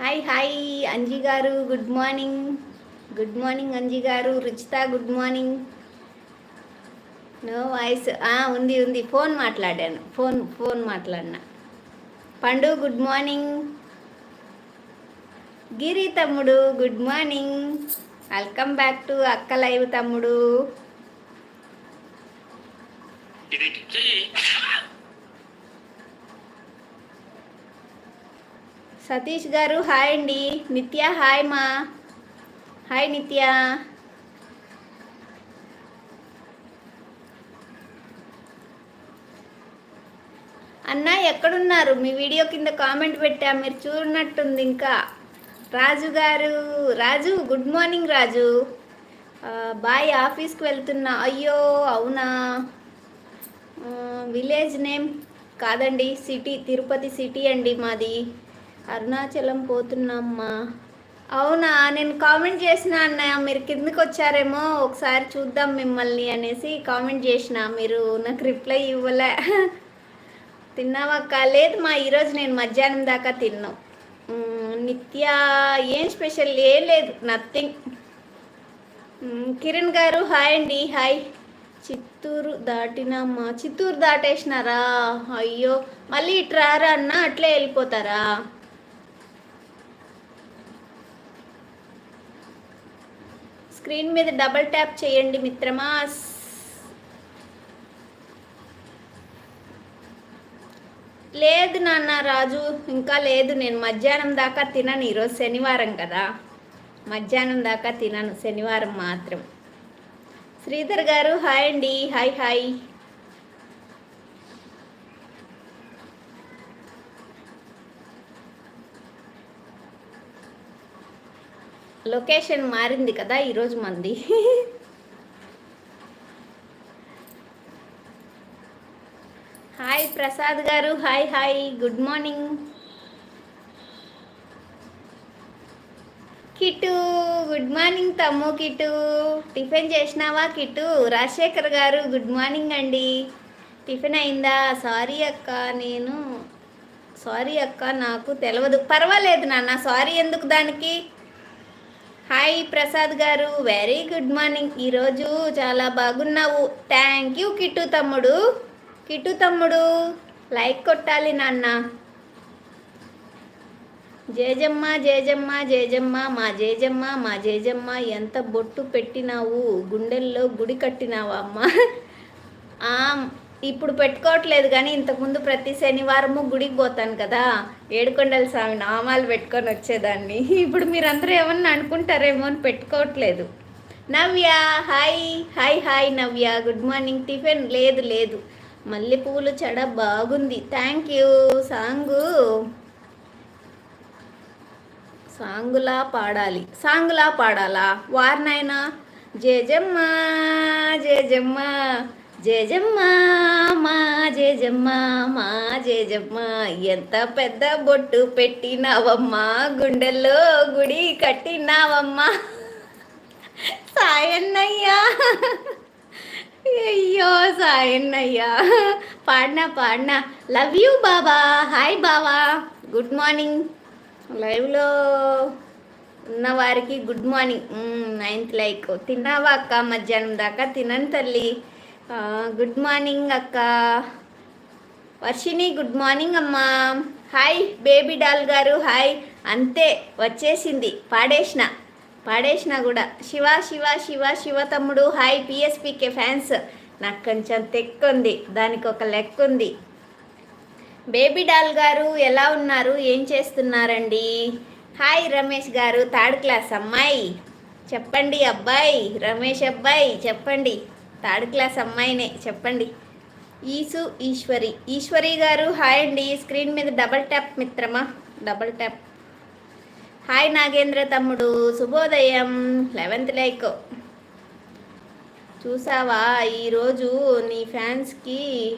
Hi hi Anji garu good morning good morning Anji garu Ruchitha good morning no voice ఉంది ఉంది. Phone మాట్లాడాను. Phone phone మాట్లాడినా. పండు good morning Giri తమ్ముడు good morning welcome back to అక్క live తమ్ముడు. సతీష్ గారు హాయ్ అండి. నిత్య హాయ్ మా. హాయ్ నిత్య. అన్న ఎక్కడున్నారు? మీ వీడియో కింద కామెంట్ పెట్టా మీరు చూడనట్టుంది ఇంకా. Raju garu Raju good morning Raju. Bye ఆఫీస్కి వెళ్తున్నా. అయ్యో అవునా? విలేజ్ నేమ్ కాదండి సిటీ తిరుపతి సిటీ అండి మాది. అరుణాచలం పోతున్నామ్మా. అవునా నేను కామెంట్ చేసిన అన్న మీరు కిందకి వచ్చారేమో ఒకసారి చూద్దాం మిమ్మల్ని అనేసి కామెంట్ చేసిన. మీరు నాకు రిప్లై ఇవ్వలే. తిన్నావక్క? లేదు మా ఈరోజు నేను మధ్యాహ్నం దాకా తిన్నాం. నిత్య ఏం స్పెషల్? ఏం లేదు నథింగ్. కిరణ్ గారు హాయ్ అండి హాయ్. చిత్తూరు దాటినమ్మా. చిత్తూరు దాటేసినారా? అయ్యో మళ్ళీ ఇటు రారా అన్న? అట్లే వెళ్ళిపోతారా? స్క్రీన్ మీద డబల్ ట్యాప్ చేయండి మిత్రమా. లేదు నాన్న రాజు ఇంకా లేదు. నేను మధ్యాహ్నం దాకా తినను. ఈరోజు శనివారం కదా. మధ్యాహ్నం దాకా తినను. శనివారం మాత్రం. శ్రీధర్ గారు హాయ్ అండి. Hi hi. లొకేషన్ మారింది కదా ఈరోజు మంది. Hi Prasad garu hi hi good morning. Kittu good morning తమ్ము కిటు టిఫిన్ చేసినావా కిటు రాజశేఖర్ గారు గుడ్ మార్నింగ్ అండి. టిఫిన్ అయిందా? సారీ అక్క నేను సారీ అక్క నాకు తెలియదు పర్వాలేదు నాన్న సారీ ఎందుకు దానికి? హాయ్ ప్రసాద్ గారు. వెరీ గుడ్ మార్నింగ్ ఈరోజు చాలా బాగున్నావు. థ్యాంక్ యూ కిట్టు తమ్ముడు. కిట్టు తమ్ముడు లైక్ కొట్టాలి నాన్న. జేజమ్మ జేజమ్మ జేజమ్మ మా జేజమ్మ మా జేజమ్మ ఎంత బొట్టు పెట్టినావు. గుండెల్లో గుడి కట్టినావా అమ్మ? ఇప్పుడు పెట్టుకోవట్లేదు కానీ ఇంతకుముందు ప్రతి శనివారము గుడికి పోతాను కదా. ఏడుకొండల స్వామి నామాలు పెట్టుకొని వచ్చేదాన్ని. ఇప్పుడు మీరందరూ ఏమన్నా అనుకుంటారేమో అని పెట్టుకోవట్లేదు. Navya hi hi hi Navya. Good morning tiffin? లేదు లేదు. మల్లెపూలు చెడ బాగుంది. Thank you. సాంగు. సాంగులా పాడాలి. సాంగులా పాడాలా? వారినైనా? జేజమ్మ జేజమ్మ జేజమ్మ మా జేజమ్మ మా జేజమ్మ ఎంత పెద్ద బొట్టు పెట్టినావమ్మా గుండెల్లో గుడి కట్టినావమ్మా. సాయన్నయ్యా. అయ్యో సాయన్నయ్యా. పాడినా పాడినా. లవ్ యూ బాబా. హాయ్ బావా. గుడ్ మార్నింగ్ లైవ్లో ఉన్న వారికి గుడ్ మార్నింగ్ నైన్త్ లైక్ తిన్నావా అక్క? మధ్యాహ్నం దాకా తినను తల్లి. గుడ్ మార్నింగ్ అక్క. వర్షిని గుడ్ మార్నింగ్ అమ్మా. హాయ్ బేబీ డాల్ గారు హాయ్. అంతే వచ్చేసింది. పాడేసిన పాడేసిన కూడా. శివ శివ శివ శివ తమ్ముడు హాయ్ పిఎస్పికే ఫ్యాన్స్ నాకు కొంచెం తెక్కు ఉంది దానికి ఒక లెక్క ఉంది బేబీ డాల్ గారు ఎలా ఉన్నారు? ఏం చేస్తున్నారండి? హాయ్ రమేష్ గారు థర్డ్ క్లాస్ అమ్మాయి. చెప్పండి అబ్బాయి రమేష్ అబ్బాయి చెప్పండి. థర్డ్ క్లాస్ అమ్మాయినే చెప్పండి. ఈసు ఈశ్వరి. ఈశ్వరి గారు హాయ్ అండి. స్క్రీన్ మీద డబల్ ట్యాప్ మిత్రమా? Double tap. హాయ్ నాగేంద్ర తమ్ముడు. శుభోదయం. Eleventh like. చూసావా? ఈరోజు నీ ఫ్యాన్స్కి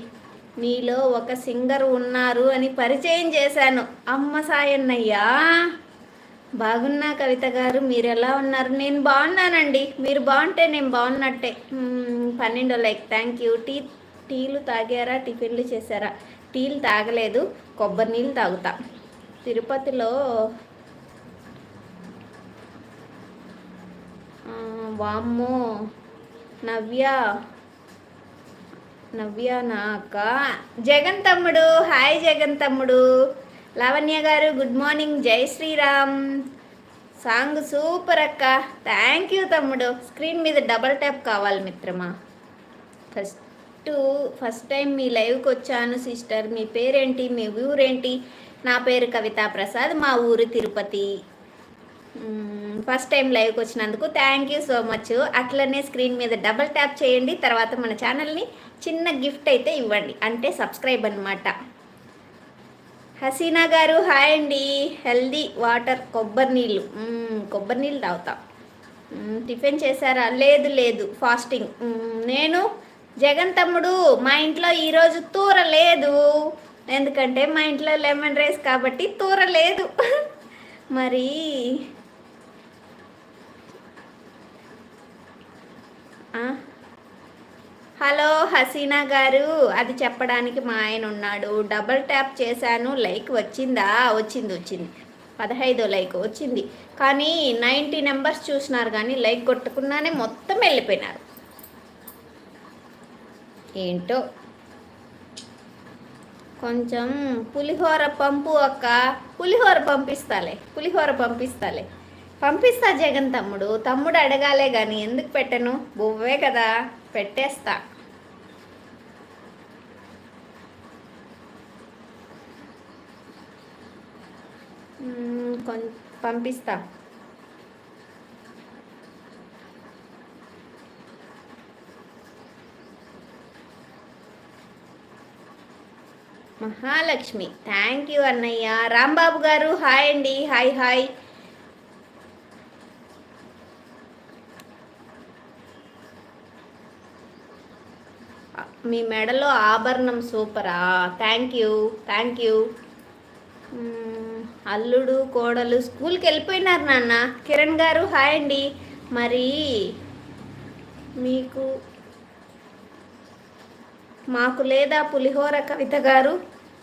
నీలో ఒక సింగర్ ఉన్నారు అని పరిచయం చేశాను. అమ్మ సాయన్నయ్యా. బాగున్నా కవిత గారు మీరు ఎలా ఉన్నారు? నేను బాగున్నానండి. మీరు బాగుంటే నేను బాగున్నట్టే. పన్నెండో లైక్. థ్యాంక్ యూ టీ టీలు తాగారా? టిఫిన్లు చేశారా? టీలు తాగలేదు. కొబ్బరి నీళ్ళు తాగుతా. తిరుపతిలో వామ్మో. నవ్య. నవ్య నాక. జగన్ తమ్ముడు. హాయ్ జగన్ తమ్ముడు. లావణ్య గారు గుడ్ మార్నింగ్ జై శ్రీరామ్. సాంగ్ సూపర్ అక్క. థ్యాంక్ యూ తమ్ముడు. స్క్రీన్ మీద డబల్ ట్యాప్ కావాలి మిత్రమా. ఫస్ట్ ఫస్ట్ టైం మీ లైవ్కి వచ్చాను సిస్టర్ మీ పేరేంటి మీ ఊరేంటి? నా పేరు కవితా ప్రసాద్ మా ఊరు తిరుపతి. ఫస్ట్ టైం లైవ్కి వచ్చినందుకు థ్యాంక్ యూ సో మచ్ అట్లనే స్క్రీన్ మీద డబల్ ట్యాప్ చేయండి. తర్వాత మన ఛానల్ని చిన్న గిఫ్ట్ అయితే ఇవ్వండి. అంటే సబ్స్క్రైబ్ అన్నమాట. హసీనా గారు హాయ్ అండి. హెల్దీ వాటర్ కొబ్బరి నీళ్ళు. కొబ్బరి నీళ్ళు తాగుతాం. టిఫిన్ చేశారా? లేదు లేదు. ఫాస్టింగ్. నేను జగన్ తమ్ముడు మా ఇంట్లో ఈరోజు తూర లేదు ఎందుకంటే మా ఇంట్లో లెమన్ రైస్ కాబట్టి తూర లేదు మరి ఆ? హలో హసీనా గారు. అది చెప్పడానికి మా ఆయన ఉన్నాడు. డబల్ ట్యాప్ చేశాను. లైక్ వచ్చిందా? వచ్చింది వచ్చింది. పదహైదో లైక్ వచ్చింది. కానీ నైంటీ నెంబర్స్ చూసినారు కానీ లైక్ కొట్టకుండానే మొత్తం వెళ్ళిపోయినారు. ఏంటో? కొంచెం పులిహోర పంపు అక్క. పులిహోర పంపిస్తాలే. పులిహోర పంపిస్తాలే. పంపిస్తా జగన్ తమ్ముడు. తమ్ముడు అడగాలే కానీ ఎందుకు పెట్టను? బువ్వే కదా. పెట్టేస్తా. Mm, పంపిస్తా మహాలక్ష్మి. థ్యాంక్ యూ అన్నయ్య. రాంబాబు గారు హాయ్ అండి. హాయ్ హాయ్ మీ మెడలో ఆభరణం సూపరా. థ్యాంక్ యూ థ్యాంక్ యూ అల్లుడు కోడలు స్కూల్కి వెళ్ళిపోయినారు నాన్న. కిరణ్ గారు హాయ్ అండి. మరి మీకు మాకు లేదా పులిహోర కవిత గారు?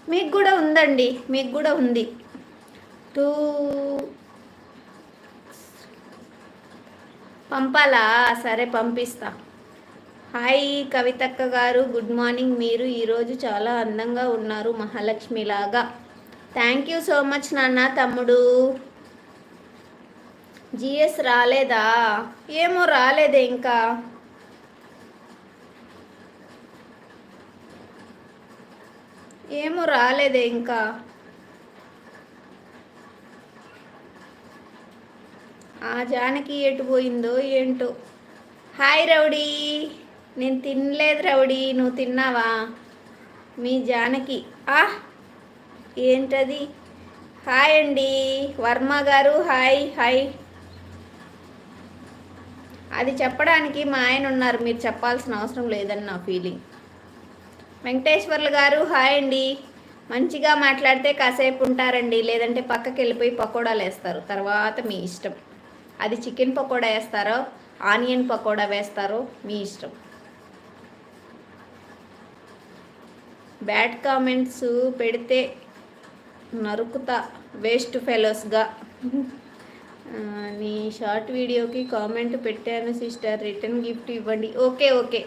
మీకు కూడా ఉందండి మీకు కూడా ఉంది. టూ పంపాలా? సరే పంపిస్తా. హాయ్ కవితక్క గారు గుడ్ మార్నింగ్. మీరు ఈరోజు చాలా అందంగా ఉన్నారు మహాలక్ష్మిలాగా. థ్యాంక్ యూ సో మచ్ నాన్న తమ్ముడు. జిఎస్ రాలేదా? ఏమో రాలేదే ఇంకా. ఏమో రాలేదే ఇంకా. ఆ జానకి ఎటు పోయిందో ఏంటో. Hi rowdy. నేను తినలేదు రౌడీ. నువ్వు తిన్నావా? మీ జానకి. ఆ? ఏంటది? హాయ్ అండి. వర్మ గారు హాయ్ హాయ్. అది చెప్పడానికి మా ఆయన ఉన్నారు. మీరు చెప్పాల్సిన అవసరం లేదని నా ఫీలింగ్. వెంకటేశ్వర్లు గారు హాయ్ అండి. మంచిగా మాట్లాడితే కాసేపు ఉంటారండి. లేదంటే పక్కకి వెళ్ళిపోయి పకోడాలు వేస్తారు. తర్వాత మీ ఇష్టం. అది చికెన్ పకోడా వేస్తారో ఆనియన్ పకోడా వేస్తారో మీ ఇష్టం. బ్యాడ్ కామెంట్స్ పెడితే నరుకుతా వేస్ట్ ఫెలోస్గా నీ షార్ట్ వీడియోకి కామెంట్ పెట్టాను సిస్టర్ రిటర్న్ గిఫ్ట్ ఇవ్వండి. ఓకే ఓకే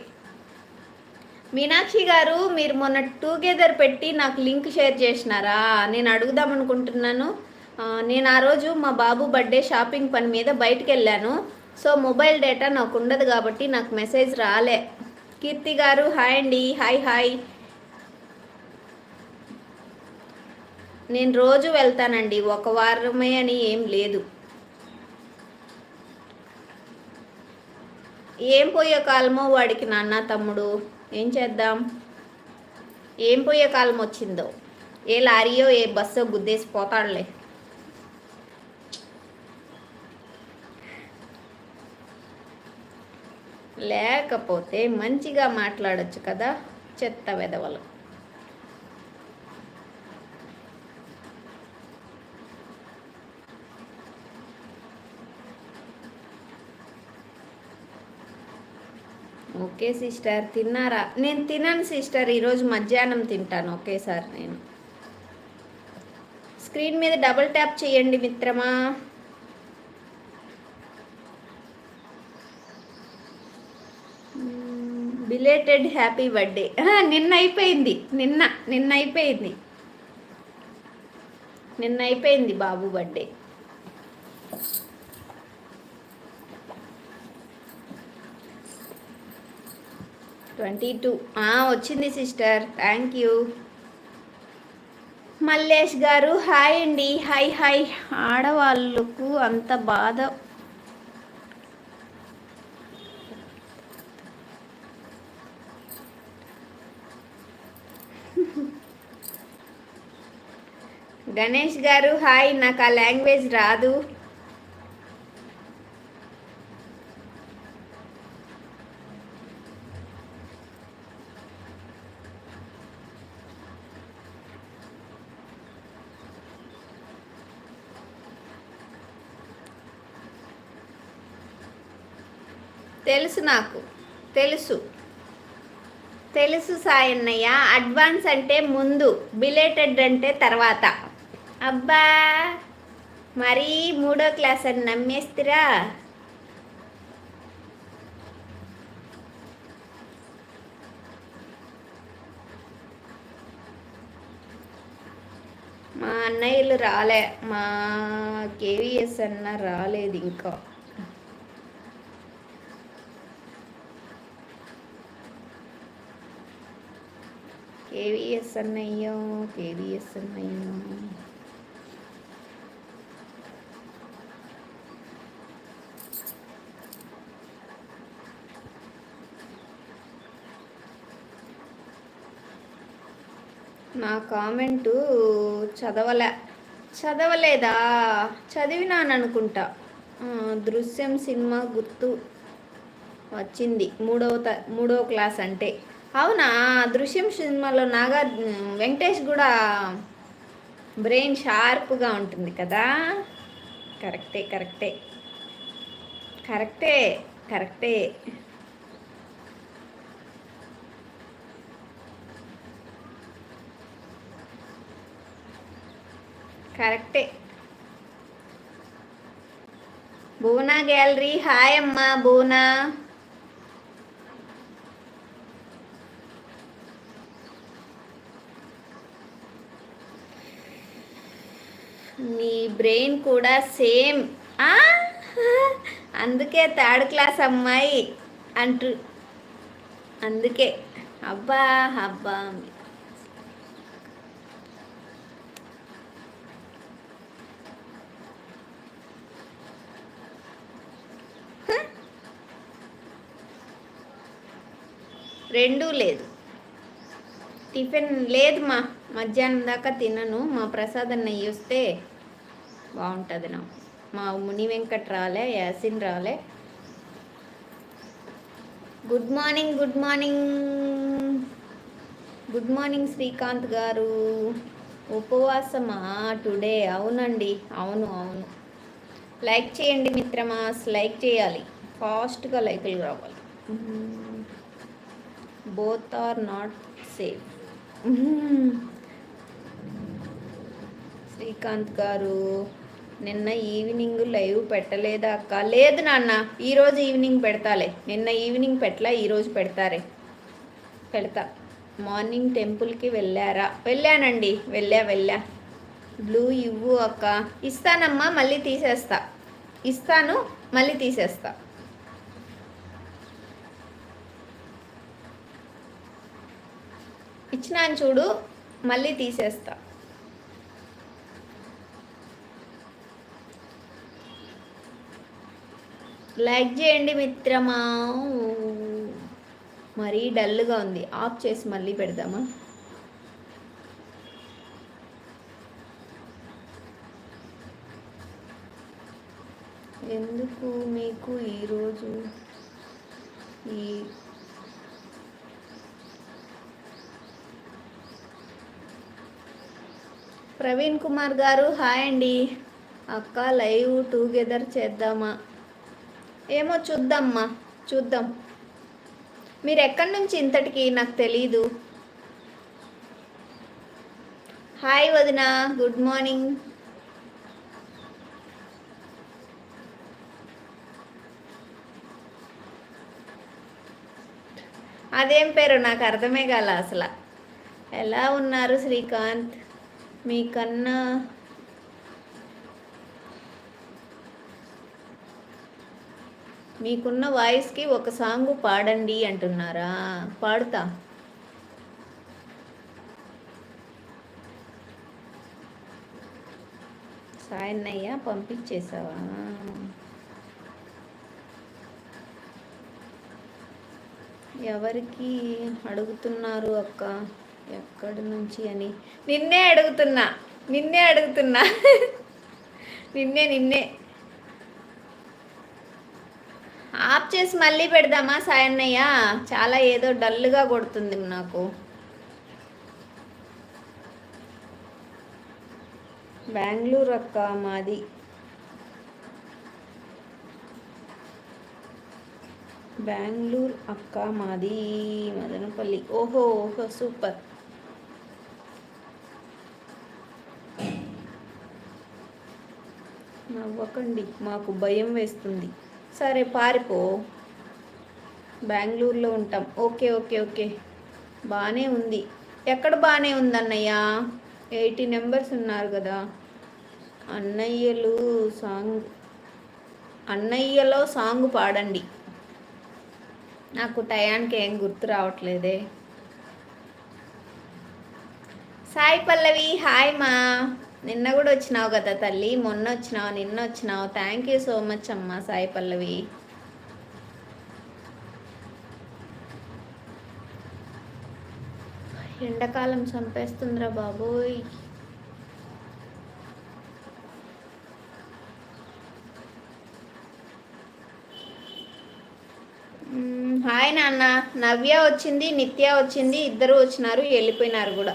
మీనాక్షి గారు మీరు మొన్న టుగెదర్ పెట్టి నాకు లింక్ షేర్ చేసినారా? నేను అడుగుదాం అనుకుంటున్నాను. నేను ఆ రోజు మా బాబు బర్త్డే షాపింగ్ పని మీద బయటికి వెళ్ళాను సో మొబైల్ డేటా నాకు ఉండదు కాబట్టి నాకు మెసేజ్ రాలే. కీర్తి గారు హాయ్ అండి. హాయ్ హాయ్ నేను రోజు వెళ్తానండి ఒక వారమే అని ఏం లేదు. ఏం పోయే కాలమో వాడికి నాన్న తమ్ముడు ఏం చేద్దాం? ఏం పోయే కాలం వచ్చిందో? ఏ లారీయో ఏ బస్సో గుద్దేసి పోతాడులే. లేకపోతే మంచిగా మాట్లాడొచ్చు కదా చెత్త వెదవలు. Okay sister. తిన్నారా? నేను తిన్నాను సిస్టర్. ఈరోజు మధ్యాహ్నం తింటాను. ఒకేసారి నేను స్క్రీన్ మీద డబుల్ ట్యాప్ చేయండి మిత్రమా. Belated happy birthday. నిన్న అయిపోయింది. నిన్న నిన్న అయిపోయింది. నిన్న అయిపోయింది బాబు బర్త్డే. Twenty two. వచ్చింది సిస్టర్. Thank you. మల్లేష్ గారు హాయ్ అండి. Hi hi. ఆడవాళ్ళకు అంత బాధ. గణేష్ గారు హాయ్. నాకు ఆ లాంగ్వేజ్ రాదు. తెలుసు నాకు. తెలుసు. తెలుసు సాయన్నయ్య. అడ్వాన్స్ అంటే ముందు బిలేటెడ్ అంటే తర్వాత. అబ్బా! మరీ మూడో క్లాస్ అని నమ్మేస్తిరా? మా అన్నయ్యలు రాలే. మా కేవీఎస్ అన్న రాలేదు ఇంకా కేవీఎస్ అన్నయ్యో కేవీఎస్ఎన్ అన్నయ్యో. నా కామెంటు చదవలే. చదవలేదా? చదివినాను అనుకుంటా దృశ్యం సినిమా గుర్తు వచ్చింది. మూడవ త మూడవ క్లాస్ అంటే అవునా? దృశ్యం సినిమాలో నాగా వెంకటేష్ కూడా బ్రెయిన్ షార్ప్గా ఉంటుంది కదా? కరెక్టే కరెక్టే. కరెక్టే కరెక్టే. కరెక్టే. భువనా గ్యాలరీ. హాయ్ అమ్మా భువనా. నీ బ్రెయిన్ కూడా సేమ్. అందుకే థర్డ్ క్లాస్ అమ్మాయి అంటూ అందుకే. అబ్బా అబ్బా రెండూ లేదు. టిఫిన్ లేదు మా. మధ్యాహ్నం దాకా తినను. మా ప్రసాద్ అన్నయ్య వస్తే బాగుంటుంది నా మా ముని వెంకట్ రాలే యాసిన్ రాలే. Good morning good morning good morning Srikanth garu. ఉపవాసమా today? అవునండి అవును అవును. లైక్ చేయండి మిత్రమా లైక్ చేయాలి. ఫాస్ట్గా లైకులు రావాలి. Both are not safe Srikanth గారు నిన్న ఈవినింగ్ లైవ్ పెట్టలేదా అక్క? లేదు నాన్న ఈరోజు ఈవినింగ్ పెడతాలే. నిన్న ఈవినింగ్ పెట్టలా ఈరోజు పెడతారే. పెడతా. మార్నింగ్ టెంపుల్కి వెళ్ళారా? వెళ్ళానండి. వెళ్ళా వెళ్ళా. బ్లూ ఇవ్వు అక్క. ఇస్తానమ్మా మళ్ళీ తీసేస్తా. ఇస్తాను మళ్ళీ తీసేస్తా. ఇచ్చినాను చూడు మళ్ళీ తీసేస్తా. లైక్ చేయండి మిత్రమా. మరీ డల్గా ఉంది. ఆఫ్ చేసి మళ్ళీ పెడదామా? ఎందుకు మీకు ఈరోజు ఈ ప్రవీణ్ కుమార్ గారు? హాయ్ అండి. అక్క లైవ్ టుగెదర్ చేద్దామా? ఏమో చూద్దామ్మా చూద్దాం. మీరు ఎక్కడి నుంచి ఇంతటికి నాకు తెలీదు. హాయ్ వదిన గుడ్ మార్నింగ్. అదేం పేరు? నాకు అర్థమే కాల అసలు. ఎలా ఉన్నారు శ్రీకాంత్? మీకన్నా మీకున్న వాయిస్కి ఒక సాంగ్ పాడండి అంటున్నారా? పాడుతా. సాయన్నయ్య పంపించేసావా ఎవరికి అడుగుతున్నారు అక్క? ఎక్కడి నుంచి అని. నిన్నే అడుగుతున్నా. నిన్నే అడుగుతున్నా. నిన్నే నిన్నే ఆఫ్ చేసి మళ్ళీ పెడదామా సాయన్నయ్య? చాలా ఏదో డల్గా కొడుతుంది నాకు. బెంగళూరు అక్క మాది. బెంగళూరు అక్క మాది మదనపల్లి. ఓహో ఓహో సూపర్. నవ్వకండి మాకు భయం వేస్తుంది. సరే పారిపో. బెంగళూరులో ఉంటాం. Okay okay okay. బాగానే ఉంది. ఎక్కడ బాగానే ఉంది అన్నయ్య ఎయిటీ నెంబర్స్ ఉన్నారు కదా. అన్నయ్యలు సాంగ్ అన్నయ్యలో సాంగ్ పాడండి. నాకు టయానికి ఏం గుర్తు రావట్లేదే. సాయి పల్లవి హాయ్ మా. నిన్న కూడా వచ్చినావు కదా తల్లి మొన్న వచ్చినావు నిన్న వచ్చినావు. థ్యాంక్ యూ సో మచ్ అమ్మా సాయి పల్లవి. ఎండాకాలం చంపేస్తుందిరా బాబోయ్. హాయ్ నాన్న. నవ్య వచ్చింది నిత్య వచ్చింది ఇద్దరు వచ్చినారు వెళ్ళిపోయినారు కూడా.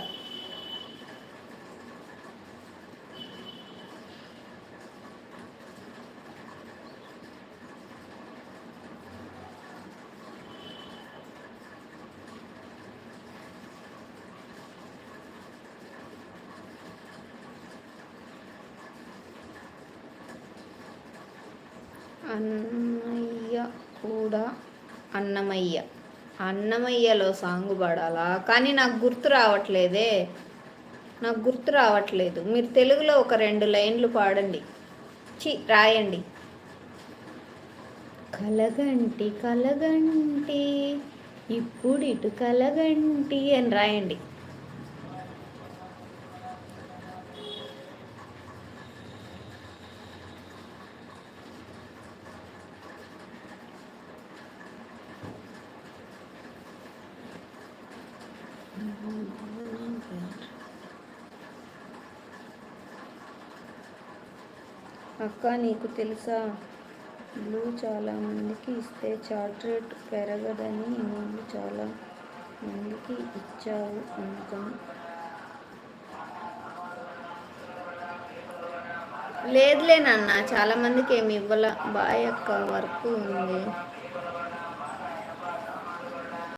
అన్నయ్య కూడా అన్నమయ్య. అన్నమయ్యలో సాంగ్ పాడాలా? కానీ నాకు గుర్తు రావట్లేదే. నాకు గుర్తు రావట్లేదు. మీరు తెలుగులో ఒక రెండు లైన్లు పాడండి. చి రాయండి. కలగంటి కలగంటి ఇప్పుడిటు కలగంటి అని రాయండి. అక్క నీకు తెలుసా? బ్లూ చాలా మందికి ఇస్తే చార్ట్ రేట్ పెరగదని నువ్వు చాలా మందికి ఇచ్చావు అందుకని లేదులే నాన్న చాలా మందికి ఏమి ఇవ్వాల. బాయ్ అక్క వర్క్ ఉంది.